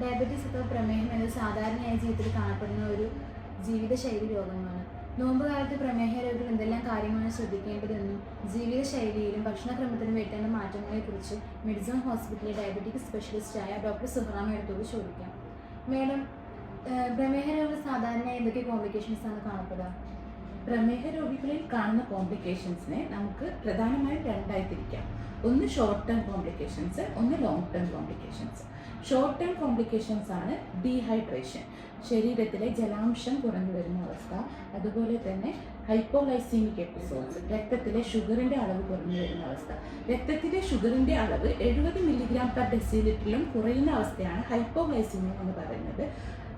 Diabetes അഥവാ പ്രമേഹം എന്നത് സാധാരണയായി ജീവിതത്തിൽ കാണപ്പെടുന്ന ഒരു ജീവിതശൈലി രോഗമാണ് നോമ്പ് കാലത്ത് പ്രമേഹ രോഗികൾ എന്തെല്ലാം കാര്യങ്ങളാണ് ശ്രദ്ധിക്കേണ്ടതെന്നും ജീവിതശൈലിയിലും ഭക്ഷണക്രമത്തിലും വരുത്തേണ്ട മാറ്റങ്ങളെക്കുറിച്ച് മെഡിസൺ ഹോസ്പിറ്റലിലെ ഡയബറ്റിക് സ്പെഷ്യലിസ്റ്റായ ഡോക്ടർ സുഹറാമയുടെ ചോദിക്കാം. മേഡം പ്രമേഹ രോഗികൾ സാധാരണയായി എന്തൊക്കെ കോംപ്ലിക്കേഷൻസ് ആണ് കാണപ്പെടുക? പ്രമേഹ രോഗികളിൽ കാണുന്ന കോംപ്ലിക്കേഷൻസിനെ നമുക്ക് പ്രധാനമായും രണ്ടായി തിരിക്കാം. ഒന്ന് ഷോർട്ട് ടേം കോംപ്ലിക്കേഷൻസ് ഒന്ന് long term complications short term complications ആണ് ഡീഹൈഡ്രേഷൻ ശരീരത്തിലെ ജലാംശം കുറഞ്ഞു വരുന്ന അവസ്ഥ അതുപോലെ തന്നെ ഹൈപ്പോഗ്ലൈസീമിക് എപ്പിസോഡ്സ് രക്തത്തിലെ ഷുഗറിന്റെ അളവ് കുറഞ്ഞു വരുന്ന അവസ്ഥ. രക്തത്തിലെ ഷുഗറിന്റെ അളവ് എഴുപത് മില്ലിഗ്രാം പെർ ഡെസിലിറ്ററിലും കുറയുന്ന അവസ്ഥയാണ് ഹൈപ്പോഗ്ലൈസീമിയ എന്ന് പറയുന്നത്.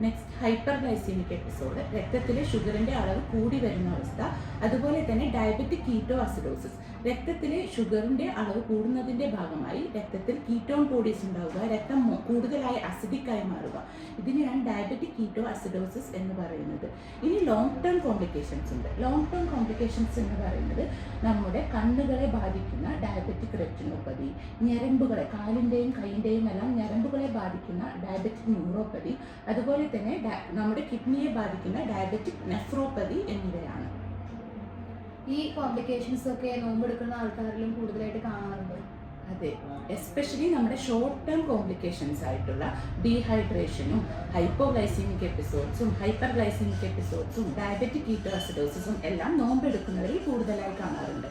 നെക്സ്റ്റ് ഹൈപ്പർ ഗ്ലൈസീമിക് എപ്പിസോഡ് രക്തത്തിലെ ഷുഗറിന്റെ അളവ് കൂടി വരുന്ന അവസ്ഥ അതുപോലെ തന്നെ ഡയബറ്റിക് കീറ്റോ അസിഡോസിസ് രക്തത്തിലെ ഷുഗറിന്റെ അളവ് കൂടുന്നതിന്റെ ഭാഗമായി രക്തത്തിൽ കീറ്റോൺ ബോഡീസ് ഉണ്ടാവുക രക്തം കൂടുതലായി അസിഡിക് ആയി മാറുക. ഇതിനെയാണ് ഡയബറ്റിക് കീറ്റോ അസിഡോസിസ് എന്ന് പറയുന്നത്. ഇനി ലോങ് ടേം കോംപ്ലിക്കേഷൻസ് ഉണ്ട്. ലോങ് ടേം കോംപ്ലിക്കേഷൻസ് എന്ന് പറയുന്നത് നമ്മുടെ കണ്ണുകളെ ബാധിക്കുന്ന ഡയബറ്റിക് റെറ്റിനോപ്പതി ഞരമ്പുകളെ കാലിന്റെയും കൈയിന്റെയും എല്ലാം ഞരമ്പുകളെ ബാധിക്കുന്ന ഡയബറ്റിക് ന്യൂറോപ്പതി അതുപോലെ തന്നെ നമ്മുടെ കിഡ്നിയെ ബാധിക്കുന്ന ഡയബറ്റിക് നെഫ്രോപ്പതി എന്നിവയാണ്. ഈ കോംപ്ലിക്കേഷൻസ് ഒക്കെ നോമ്പെടുക്കുന്ന ആൾക്കാരിലും കൂടുതലായിട്ട് കാണാറുണ്ട്. അതെ. എസ്പെഷ്യലി നമ്മുടെ ഷോർട്ട് ടേം കോംപ്ലിക്കേഷൻസ് ആയിട്ടുള്ള ഡീഹൈഡ്രേഷനും ഹൈപ്പോഗ്ലൈസീമിക് എപ്പിസോഡ്സും ഹൈപ്പർ ഗ്ലൈസീമിക് എപ്പിസോഡ്സും ഡയബറ്റിക് കീറ്റോഅസിഡോസിസും എല്ലാം നോമ്പെടുക്കുന്നവരിൽ കൂടുതലായി കാണാറുണ്ട്.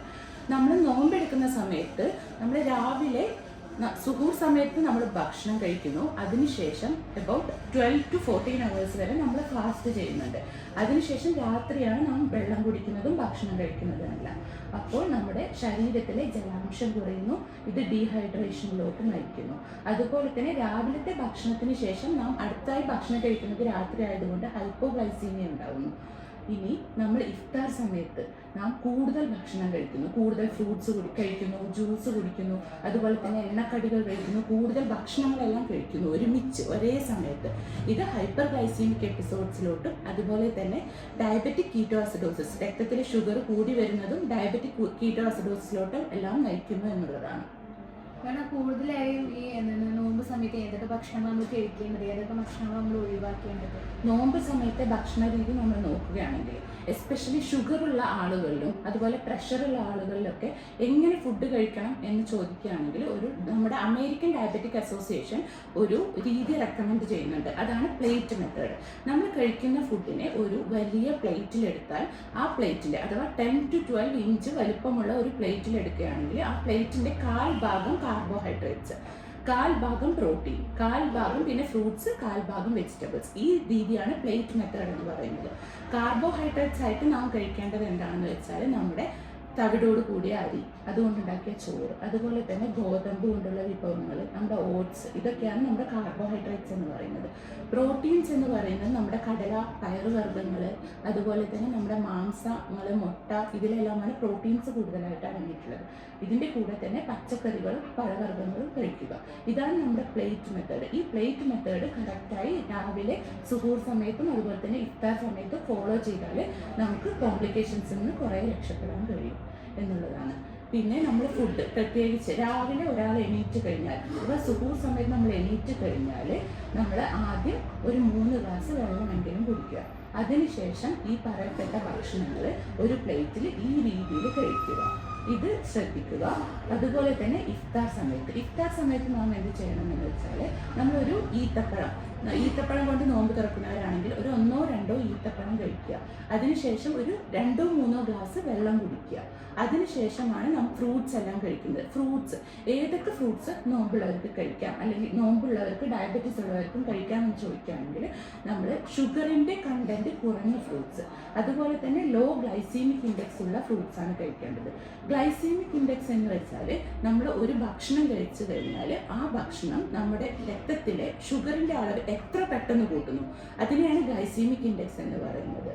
നമ്മൾ നോമ്പെടുക്കുന്ന സമയത്ത് നമ്മൾ രാവിലെ സുഹൂർ സമയത്ത് നമ്മൾ ഭക്ഷണം കഴിക്കുന്നു. അതിനുശേഷം about twelve to fourteen hours വരെ നമ്മൾ ഫാസ്റ്റ് ചെയ്യുന്നുണ്ട്. അതിനുശേഷം രാത്രിയാണ് നാം വെള്ളം കുടിക്കുന്നതും ഭക്ഷണം കഴിക്കുന്നതും എല്ലാം. അപ്പോൾ നമ്മുടെ ശരീരത്തിലെ ജലാംശം കുറയുന്നു. ഇത് ഡീഹൈഡ്രേഷനിലോട്ട് നയിക്കുന്നു. അതുപോലെ തന്നെ രാവിലത്തെ ഭക്ഷണത്തിന് ശേഷം നാം അടുത്തായി ഭക്ഷണം കഴിക്കുന്നത് രാത്രി ആയതുകൊണ്ട് ഹൈപ്പോഗ്ലൈസീമിയ ഉണ്ടാവുന്നു. ഇനി നമ്മൾ ഇഫ്താർ സമയത്ത് നാം കൂടുതൽ ഭക്ഷണം കഴിക്കുന്നു. കൂടുതൽ ഫ്രൂട്ട്സ് കഴിക്കുന്നു ജ്യൂസ് കുടിക്കുന്നു അതുപോലെ തന്നെ എണ്ണക്കടികൾ കഴിക്കുന്നു കൂടുതൽ ഭക്ഷണങ്ങളെല്ലാം കഴിക്കുന്നു ഒരുമിച്ച് ഒരേ സമയത്ത്. ഇത് ഹൈപ്പർ ഗ്ലൈസീമിക് എപ്പിസോഡ്സിലോട്ടും അതുപോലെ തന്നെ ഡയബറ്റിക് കീറ്റോസിഡോസിസ് രക്തത്തിലെ ഷുഗർ കൂടി വരുന്നതും ഡയബറ്റിക് കീറ്റോസിഡോസിലോട്ടും എല്ലാം നയിക്കുന്നു എന്നുള്ളതാണ്. കാരണം കൂടുതലായും ഈ നോമ്പ് സമയത്ത് ഏതൊക്കെ ഭക്ഷണങ്ങൾ നമ്മൾ കഴിക്കേണ്ടത് ഏതൊക്കെ ഭക്ഷണങ്ങൾ നമ്മൾ ഒഴിവാക്കേണ്ടത്. നോമ്പ് സമയത്തെ ഭക്ഷണ രീതി നമ്മൾ നോക്കുകയാണെങ്കിൽ എസ്പെഷ്യലി ഷുഗറുള്ള ആളുകളിലും അതുപോലെ പ്രഷറുള്ള ആളുകളിലൊക്കെ എങ്ങനെ ഫുഡ് കഴിക്കണം എന്ന് ചോദിക്കുകയാണെങ്കിൽ ഒരു നമ്മുടെ അമേരിക്കൻ ഡയബറ്റിക് അസോസിയേഷൻ ഒരു രീതി റെക്കമെൻഡ് ചെയ്യുന്നുണ്ട്. അതാണ് പ്ലേറ്റ് മെത്തേഡ് നമ്മൾ കഴിക്കുന്ന ഫുഡിനെ ഒരു വലിയ പ്ലേറ്റിലെടുത്താൽ ആ പ്ലേറ്റിന്റെ അഥവാ ടെൻ ടു ട്വൽവ് ഇഞ്ച് വലുപ്പമുള്ള ഒരു പ്ലേറ്റിലെടുക്കുകയാണെങ്കിൽ ആ പ്ലേറ്റിന്റെ കാൽ ഭാഗം കാർബോഹൈഡ്രേറ്റ്സ് കാൽ ഭാഗം പ്രോട്ടീൻ കാൽ ഭാഗം പിന്നെ ഫ്രൂട്ട്സ് കാൽ ഭാഗം വെജിറ്റബിൾസ് ഈ രീതിയാണ് പ്ലേറ്റ് മെത്തേഡ് എന്ന് പറയുന്നത്. കാർബോഹൈഡ്രേറ്റ്സ് ആയിട്ട് നാം കഴിക്കേണ്ടത് എന്താണെന്ന് വെച്ചാൽ നമ്മുടെ തവിടോട് കൂടിയ അരി അതുകൊണ്ടുണ്ടാക്കിയ ചോറ് അതുപോലെ തന്നെ ഗോതമ്പ് കൊണ്ടുള്ള വിഭവങ്ങൾ നമ്മുടെ ഓട്സ് ഇതൊക്കെയാണ് നമ്മുടെ കാർബോഹൈഡ്രേറ്റ്സ് എന്ന് പറയുന്നത്. പ്രോട്ടീൻസ് എന്ന് പറയുന്നത് നമ്മുടെ കടല പയറുവർഗങ്ങൾ അതുപോലെ തന്നെ നമ്മുടെ മാംസങ്ങൾ മുട്ട ഇതിലെല്ലാമാണ് പ്രോട്ടീൻസ് കൂടുതലായിട്ട് അടങ്ങിയിട്ടുള്ളത്. ഇതിന്റെ കൂടെ തന്നെ പച്ചക്കറികളും പഴവർഗങ്ങളും കഴിക്കുക. ഇതാണ് നമ്മുടെ പ്ലേറ്റ് മെത്തേഡ്. ഈ പ്ലേറ്റ് മെത്തേഡ് കറക്റ്റായി രാവിലെ സുഹൂർ സമയത്തും അതുപോലെ തന്നെ ഇഫ്താർ സമയത്തും ഫോളോ ചെയ്താൽ നമുക്ക് കോംപ്ലിക്കേഷൻസിൽ നിന്ന് കുറേ രക്ഷപ്പെടാൻ കഴിയും. എന്നുള്ളതാണ്. പിന്നെ നമ്മൾ ഫുഡ് പ്രത്യേകിച്ച് രാവിലെ ഒരാൾ എണീറ്റ് കഴിഞ്ഞാൽ അഥവാ സുഹൂർ സമയത്ത് നമ്മൾ എണീറ്റ് കഴിഞ്ഞാൽ നമ്മൾ ആദ്യം ഒരു മൂന്ന് ഗ്ലാസ് വെള്ളമെങ്കിലും കുടിക്കുക. അതിനുശേഷം ഈ പറയപ്പെട്ട ഭക്ഷണങ്ങൾ ഒരു പ്ലേറ്റിൽ ഈ രീതിയിൽ കഴിക്കുക. ഇത് ശ്രദ്ധിക്കുക. അതുപോലെ തന്നെ ഇഫ്താർ സമയത്ത്. ഇഫ്താർ സമയത്ത് നാം എന്ത് ചെയ്യണമെന്ന് വെച്ചാൽ നമ്മളൊരു ഈത്തപ്പഴം ഈത്തപ്പഴം കൊണ്ട് നോമ്പ് തുറക്കുന്നവരാണെങ്കിൽ ഒരു ഒന്നോ രണ്ടോ ഈത്തപ്പഴം കഴിക്കുക. അതിനുശേഷം ഒരു രണ്ടോ മൂന്നോ ഗ്ലാസ് വെള്ളം കുടിക്കുക. അതിനുശേഷമാണ് നാം ഫ്രൂട്ട്സ് എല്ലാം കഴിക്കുന്നത്. ഫ്രൂട്ട്സ് ഏതൊക്കെ ഫ്രൂട്ട്സ് നോമ്പുള്ളവർക്ക് കഴിക്കാം? അല്ലെങ്കിൽ നോമ്പുള്ളവർക്ക് ഡയബറ്റീസ് ഉള്ളവർക്കും കഴിക്കാമെന്ന് ചോദിക്കുകയാണെങ്കിൽ നമ്മൾ ഷുഗറിന്റെ കണ്ടന്റ് കുറഞ്ഞ ഫ്രൂട്ട്സ് അതുപോലെ തന്നെ ലോ ഗ്ലൈസീമിക് ഇൻഡെക്സ് ഉള്ള ഫ്രൂട്ട്സ് ആണ് കഴിക്കേണ്ടത്. ഗ്ലൈസീമിക് ഇൻഡെക്സ് എന്ന് വെച്ചാൽ നമ്മൾ ഒരു ഭക്ഷണം കഴിച്ചു കഴിഞ്ഞാൽ ആ ഭക്ഷണം നമ്മുടെ രക്തത്തിലെ ഷുഗറിന്റെ അളവ് എത്ര പെട്ടെന്ന് കൂട്ടുന്നു? അതിനെയാണ് ഗ്ലൈസീമിക് ഇൻഡെക്സ് എന്ന് പറയുന്നത്.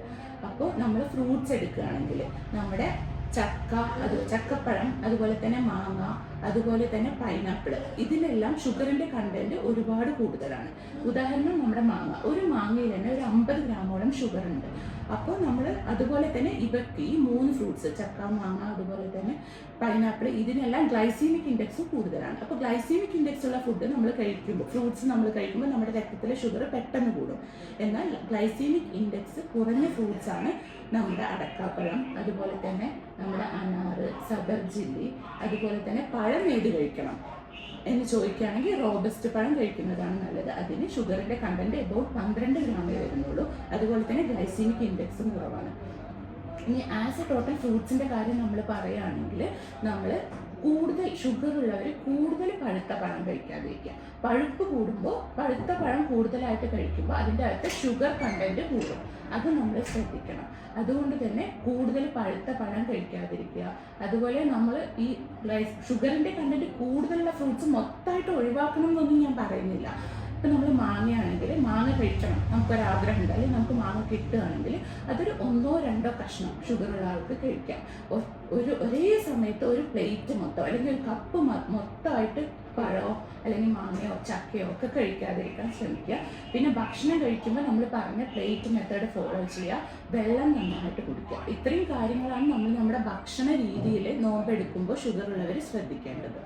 അപ്പോൾ നമ്മൾ ഫ്രൂട്ട്സ് എടുക്കുകയാണെങ്കിൽ നമ്മുടെ ചക്ക അത് ചക്കപ്പഴം അതുപോലെ തന്നെ മാങ്ങ അതുപോലെ തന്നെ പൈനാപ്പിൾ ഇതിലെല്ലാം ഷുഗറിന്റെ കണ്ടന്റ് ഒരുപാട് കൂടുതലാണ്. ഉദാഹരണം നമ്മുടെ മാങ്ങ. ഒരു മാങ്ങയിൽ തന്നെ ഒരു അമ്പത് ഗ്രാമോളം ഷുഗർ ഉണ്ട്. അപ്പോൾ നമ്മൾ അതുപോലെ തന്നെ ഇവർക്ക് ഈ മൂന്ന് ഫ്രൂട്ട്സ് ചക്ക മാങ്ങ അതുപോലെ തന്നെ പൈനാപ്പിൾ ഇതിനെല്ലാം ഗ്ലൈസീമിക് ഇൻഡെക്സ് കൂടുതലാണ്. അപ്പോൾ ഗ്ലൈസീമിക് ഇൻഡെക്സ് ഉള്ള ഫുഡ് നമ്മൾ കഴിക്കുമ്പോൾ ഫ്രൂട്ട്സ് നമ്മൾ കഴിക്കുമ്പോൾ നമ്മുടെ രക്തത്തിലെ ഷുഗർ പെട്ടെന്ന് കൂടും. എന്നാൽ ഗ്ലൈസീമിക് ഇൻഡെക്സ് കുറഞ്ഞ ഫ്രൂട്ട്സ് ആണ് നമ്മുടെ അടക്കാപ്പഴം അതുപോലെ തന്നെ നമ്മുടെ അനാറ് സബർജില്ലി അതുപോലെ തന്നെ പഴം ഏത് കഴിക്കണം? എന്ന് ചോദിക്കുകയാണെങ്കിൽ റോബസ്റ്റ് പഴം കഴിക്കുന്നതാണ് നല്ലത്. അതിന് ഷുഗറിന്റെ കണ്ടന്റ് എബൌട്ട് പന്ത്രണ്ട് ഗ്രാമേ വരുന്നുള്ളൂ. അതുപോലെ തന്നെ ഗ്ലൈസീമിക് ഇൻഡെക്സും കുറവാണ്. ഇനി ആസ് എ ടോട്ടൽ ഫ്രൂട്ട്സിന്റെ കാര്യം നമ്മൾ പറയുകയാണെങ്കിൽ നമ്മൾ കൂടുതൽ ഷുഗർ ഉള്ളവർ കൂടുതൽ പഴുത്ത പഴം കഴിക്കാതിരിക്കുക. പഴുപ്പ് കൂടുമ്പോൾ പഴുത്ത പഴം കൂടുതലായിട്ട് കഴിക്കുമ്പോൾ അതിന്റെ അകത്ത് ഷുഗർ കണ്ടന്റ് കൂടും. അത് നമ്മൾ ശ്രദ്ധിക്കണം. അതുകൊണ്ട് തന്നെ കൂടുതൽ പഴുത്ത പഴം കഴിക്കാതിരിക്കുക. അതുപോലെ നമ്മൾ ഈ ഷുഗറിന്റെ കണ്ടന്റ് കൂടുതലുള്ള ഫ്രൂട്ട്സ് മൊത്തമായിട്ട് ഒഴിവാക്കണം എന്നൊന്നും ഞാൻ പറയുന്നില്ല. ഇപ്പം നമ്മൾ മാങ്ങയാണെങ്കിൽ മാങ്ങ കഴിക്കണം. നമുക്കൊരാഗ്രഹം ഉണ്ട് അല്ലെങ്കിൽ നമുക്ക് മാങ്ങ കിട്ടുകയാണെങ്കിൽ അതൊരു ഒന്നോ രണ്ടോ കഷ്ണം ഷുഗറുള്ള ആൾക്ക് കഴിക്കാം. ഒരു ഒരേ സമയത്ത് ഒരു പ്ലേറ്റ് മൊത്തം അല്ലെങ്കിൽ ഒരു കപ്പ് മൊത്തമായിട്ട് പഴമോ അല്ലെങ്കിൽ മാങ്ങയോ ചക്കയോ ഒക്കെ കഴിക്കാതിരിക്കാൻ ശ്രമിക്കുക. പിന്നെ ഭക്ഷണം കഴിക്കുമ്പോൾ നമ്മൾ പറഞ്ഞ പ്ലേറ്റ് മെത്തേഡ് ഫോളോ ചെയ്യുക. വെള്ളം നന്നായിട്ട് കുടിക്കുക. ഇത്രയും കാര്യങ്ങളാണ് നമ്മൾ നമ്മുടെ ഭക്ഷണ രീതിയിൽ നോമ്പെടുക്കുമ്പോൾ ഷുഗർ ഉള്ളവർ ശ്രദ്ധിക്കേണ്ടത്.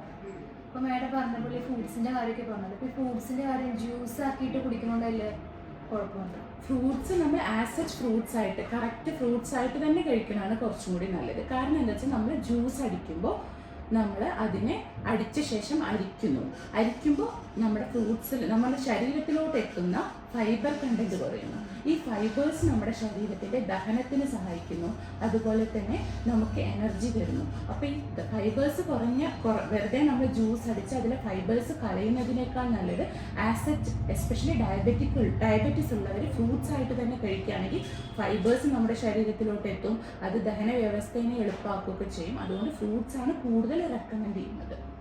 ഇപ്പൊ മേഡം പറഞ്ഞ പോലെ ഫ്രൂട്ട്സിന്റെ കാര്യമൊക്കെ പറഞ്ഞത്. ഇപ്പൊ ഫ്രൂട്ട്സിന്റെ കാര്യം ജ്യൂസ് ആക്കിയിട്ട് കുടിക്കുന്നതല്ലേ കുഴപ്പമുണ്ട്. ഫ്രൂട്ട്സ് നമ്മൾ ആസ് സച്ച് ഫ്രൂട്ട്സ് ആയിട്ട് കറക്റ്റ് ഫ്രൂട്ട്സ് ആയിട്ട് തന്നെ കഴിക്കുന്നതാണ് കുറച്ചും കൂടി നല്ലത്. കാരണം എന്താ വെച്ചാൽ നമ്മൾ ജ്യൂസ് അടിക്കുമ്പോൾ നമ്മൾ അതിനെ അടിച്ച ശേഷം അരിക്കുന്നു. അരിക്കുമ്പോൾ നമ്മുടെ ഫ്രൂട്ട്സിൽ നമ്മുടെ ശരീരത്തിലോട്ട് എത്തുന്ന ഫൈബർ കണ്ടന്റ് കുറയുന്നു ഈ ഫൈബേഴ്സ് നമ്മുടെ ശരീരത്തിന്റെ ദഹനത്തിന് സഹായിക്കുന്നു. അതുപോലെ തന്നെ നമുക്ക് എനർജി തരുന്നു അപ്പോൾ ഈ ഫൈബേഴ്സ് കുറഞ്ഞ കുറ- വെറുതെ നമ്മൾ ജ്യൂസ് അടിച്ച് അതിലെ ഫൈബേഴ്സ് കളയുന്നതിനേക്കാൾ നല്ലത് as it especially diabetic diabetes ഉള്ളവർ ഫ്രൂട്ട്സ് ആയിട്ട് തന്നെ കഴിക്കുകയാണെങ്കിൽ ഫൈബേഴ്സ് നമ്മുടെ ശരീരത്തിലോട്ട് എത്തും. അത് ദഹന വ്യവസ്ഥയെ എളുപ്പമാക്കുകയൊക്കെ ചെയ്യും. അതുകൊണ്ട് ഫ്രൂട്ട്സ് ആണ് കൂടുതൽ റെക്കമെൻഡ് ചെയ്യുന്നത്.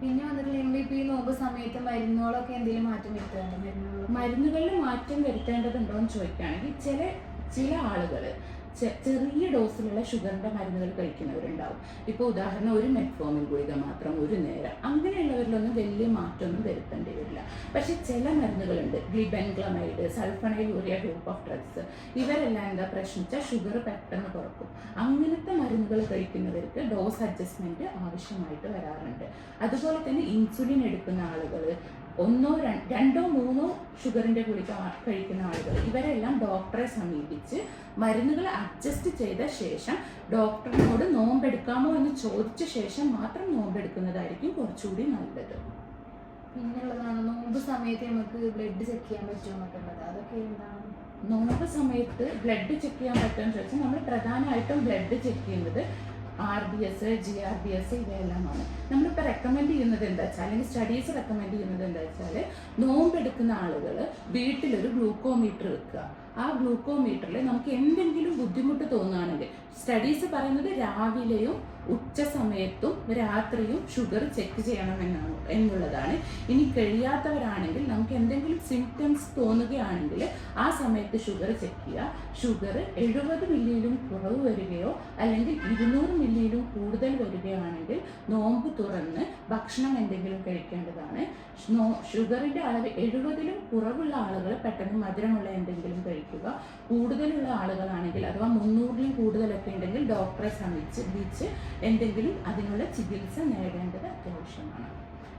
പിന്നെ വന്നിട്ട് നമ്മൾ ഈ നോമ്പ് സമയത്ത് മരുന്നുകളൊക്കെ എന്തെങ്കിലും മാറ്റം മരുന്നുകൾ മരുന്നുകളിൽ മാറ്റം വരുത്തേണ്ടതുണ്ടോ എന്ന് ചോദിക്കുകയാണെങ്കിൽ ചില ചില ആളുകൾ ചെറിയ ഡോസിലുള്ള ഷുഗറിന്റെ മരുന്നുകൾ കഴിക്കുന്നവരുണ്ടാവും. ഇപ്പോൾ ഉദാഹരണം ഒരു മെറ്റ്ഫോമിൻ ഗുളിക മാത്രം ഒരു നേരം അങ്ങനെയുള്ളവരിലൊന്നും വലിയ മാറ്റമൊന്നും വരുത്തേണ്ടി വരില്ല. പക്ഷേ ചില മരുന്നുകളുണ്ട്. Glibenclamide sulphonylurea group of drugs ഇവരെല്ലാം എന്താ പ്രശ്നിച്ചാൽ ഷുഗർ പെട്ടെന്ന് കുറക്കും. അങ്ങനത്തെ മരുന്നുകൾ കഴിക്കുന്നവർക്ക് ഡോസ് അഡ്ജസ്റ്റ്മെന്റ് ആവശ്യമായിട്ട് വരാറുണ്ട്. അതുപോലെ തന്നെ ഇൻസുലിൻ എടുക്കുന്ന ആളുകൾ ഒന്നോ രണ്ടോ മൂന്നോ ഷുഗറിന്റെ ഗുളിക കഴിക്കുന്ന ആളുകൾ. ഇവരെല്ലാം ഡോക്ടറെ സമീപിച്ച് മരുന്നുകൾ അഡ്ജസ്റ്റ് ചെയ്ത ശേഷം ഡോക്ടറിനോട് നോമ്പെടുക്കാമോ എന്ന് ചോദിച്ച ശേഷം മാത്രം നോമ്പെടുക്കുന്നതായിരിക്കും കുറച്ചുകൂടി നല്ലത്. പിന്നുള്ളതാണ് നോമ്പ് സമയത്ത് നമുക്ക് ബ്ലഡ് ചെക്ക് ചെയ്യാൻ പറ്റുമോ എന്നൊക്കെ ഉള്ളത് അതൊക്കെ എന്താണ്? നോമ്പ് സമയത്ത് ബ്ലഡ് ചെക്ക് ചെയ്യാൻ പറ്റുമെന്ന് ചോദിച്ചാൽ നമ്മൾ പ്രധാനമായിട്ടും ബ്ലഡ് ചെക്ക് ചെയ്യുന്നത് R B S G R B S ഇവയെല്ലാമാണ്. നമ്മളിപ്പോൾ റെക്കമെൻഡ് ചെയ്യുന്നത് എന്താ വെച്ചാൽ അല്ലെങ്കിൽ സ്റ്റഡീസ് റെക്കമെൻഡ് ചെയ്യുന്നത് എന്താ വെച്ചാൽ നോമ്പെടുക്കുന്ന ആളുകൾ വീട്ടിലൊരു ഗ്ലൂക്കോമീറ്റർ വെക്കുക. ആ ഗ്ലൂക്കോമീറ്ററിൽ നമുക്ക് എന്തെങ്കിലും ബുദ്ധിമുട്ട് തോന്നുകയാണെങ്കിൽ സ്റ്റഡീസ് പറയുന്നത് രാവിലെയും ഉച്ച സമയത്തും രാത്രിയും ഷുഗർ ചെക്ക് ചെയ്യണമെന്നാണ് എന്നുള്ളതാണ്. ഇനി കഴിയാത്തവരാണെങ്കിൽ നമുക്ക് എന്തെങ്കിലും സിംറ്റംസ് തോന്നുകയാണെങ്കിൽ ആ സമയത്ത് ഷുഗർ ചെക്ക് ചെയ്യുക. ഷുഗർ എഴുപത് മില്ലിയിലും കുറവ് വരികയോ അല്ലെങ്കിൽ ഇരുന്നൂറ് മില്ലിയിലും കൂടുതൽ വരികയാണെങ്കിൽ നോമ്പ് തുറന്ന് ഭക്ഷണം എന്തെങ്കിലും കഴിക്കേണ്ടതാണ്. ഷുഗറിന്റെ അളവ് എഴുപതിലും കുറവുള്ള ആളുകൾ പെട്ടെന്ന് മധുരമുള്ള എന്തെങ്കിലും കഴിക്കുക കൂടുതലുള്ള ആളുകളാണെങ്കിൽ അഥവാ മുന്നൂറിലും കൂടുതലൊക്കെ ഉണ്ടെങ്കിൽ ഡോക്ടറെ സമീപിച്ച് എന്തെങ്കിലും അതിനുള്ള ചികിത്സ നേടേണ്ടത് അത്യാവശ്യമാണ്.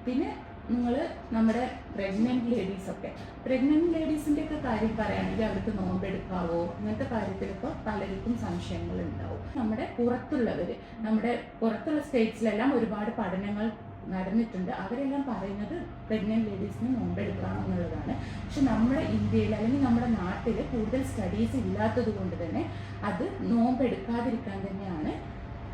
പിന്നെ നിങ്ങൾ നമ്മുടെ പ്രഗ്നന്റ് ലേഡീസൊക്കെ പ്രഗ്നന്റ് ലേഡീസിന്റെ ഒക്കെ കാര്യം പറയുകയാണെങ്കിൽ അവർക്ക് നോമ്പെടുക്കാവോ? അങ്ങനത്തെ കാര്യത്തിലൊക്കെ പലർക്കും സംശയങ്ങൾ ഉണ്ടാവും. നമ്മുടെ പുറത്തുള്ളവർ നമ്മുടെ പുറത്തുള്ള സ്റ്റേറ്റ്സിലെല്ലാം ഒരുപാട് പഠനങ്ങൾ നടന്നിട്ടുണ്ട്. അവരെല്ലാം പറയുന്നത് പ്രഗ്നന്റ് ലേഡീസിന് നോമ്പെടുക്കാം എന്നുള്ളതാണ്. പക്ഷെ നമ്മുടെ ഇന്ത്യയിൽ അല്ലെങ്കിൽ നമ്മുടെ നാട്ടിൽ കൂടുതൽ സ്റ്റഡീസ് ഇല്ലാത്തത് കൊണ്ട് തന്നെ അത് നോമ്പെടുക്കാതിരിക്കാൻ തന്നെയാണ്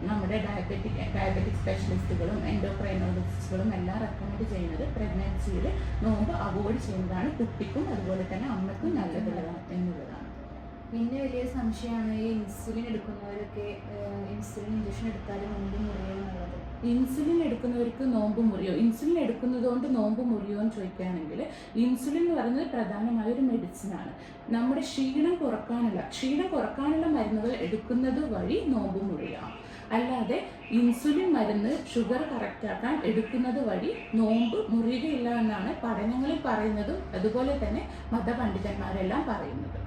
നമ്മുടെ ഡയബറ്റിക് ഡയബറ്റിക് സ്പെഷ്യലിസ്റ്റുകളും എൻഡോക്രൈനോളജിസ്റ്റുകളും എല്ലാം റെക്കമെൻഡ് ചെയ്യുന്നത് പ്രഗ്നൻസിയിൽ നോമ്പ് അവോയ്ഡ് ചെയ്യുന്നതാണ് കുട്ടിക്കും അതുപോലെ തന്നെ അമ്മയ്ക്കും നല്ലതുള്ളതാണ് എന്നുള്ളതാണ്. പിന്നെ വലിയ സംശയമാണ് ഈ ഇൻസുലിൻ എടുക്കുന്നവരൊക്കെ ഇൻസുലിൻ ഇഞ്ചക്ഷൻ എടുത്താലും നോമ്പ് മുറിയോ എന്നുള്ളത്. ഇൻസുലിൻ എടുക്കുന്നവർക്ക് നോമ്പ് മുറിയോ? ഇൻസുലിൻ എടുക്കുന്നത് കൊണ്ട് നോമ്പ് മുറിയോ എന്ന് ചോദിക്കുകയാണെങ്കിൽ ഇൻസുലിൻ എന്ന് പറയുന്നത് പ്രധാനമായ ഒരു മെഡിസിനാണ് നമ്മുടെ ക്ഷീണം കുറക്കാനുള്ള ക്ഷീണം കുറക്കാനുള്ള മരുന്നുകൾ എടുക്കുന്നത് വഴി നോമ്പ് മുറിയാം. അല്ലാതെ ഇൻസുലിൻ മരുന്ന് ഷുഗർ കറക്റ്റാക്കാൻ എടുക്കുന്നത് വഴി നോമ്പ് മുറിയുകയില്ല എന്നാണ് പഠനങ്ങളിൽ പറയുന്നതും അതുപോലെ തന്നെ മതപണ്ഡിതന്മാരെല്ലാം പറയുന്നത്.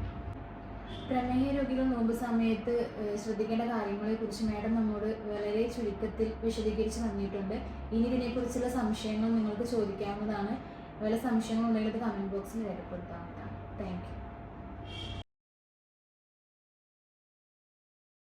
പ്രമേഹ രോഗികൾ നോമ്പ് സമയത്ത് ശ്രദ്ധിക്കേണ്ട കാര്യങ്ങളെ കുറിച്ച് മാഡം നമ്മോട് വളരെ ചുരുക്കത്തിൽ വിശദീകരിച്ച് തന്നിട്ടുണ്ട് ഇനി ഇതിനെക്കുറിച്ചുള്ള സംശയങ്ങൾ നിങ്ങൾക്ക് ചോദിക്കാവുന്നതാണ്. വല്ല സംശയങ്ങളുണ്ടെങ്കിൽ അത് കമന്റ് ബോക്സിൽ രേഖപ്പെടുത്താവുന്നതാണ്. Thank you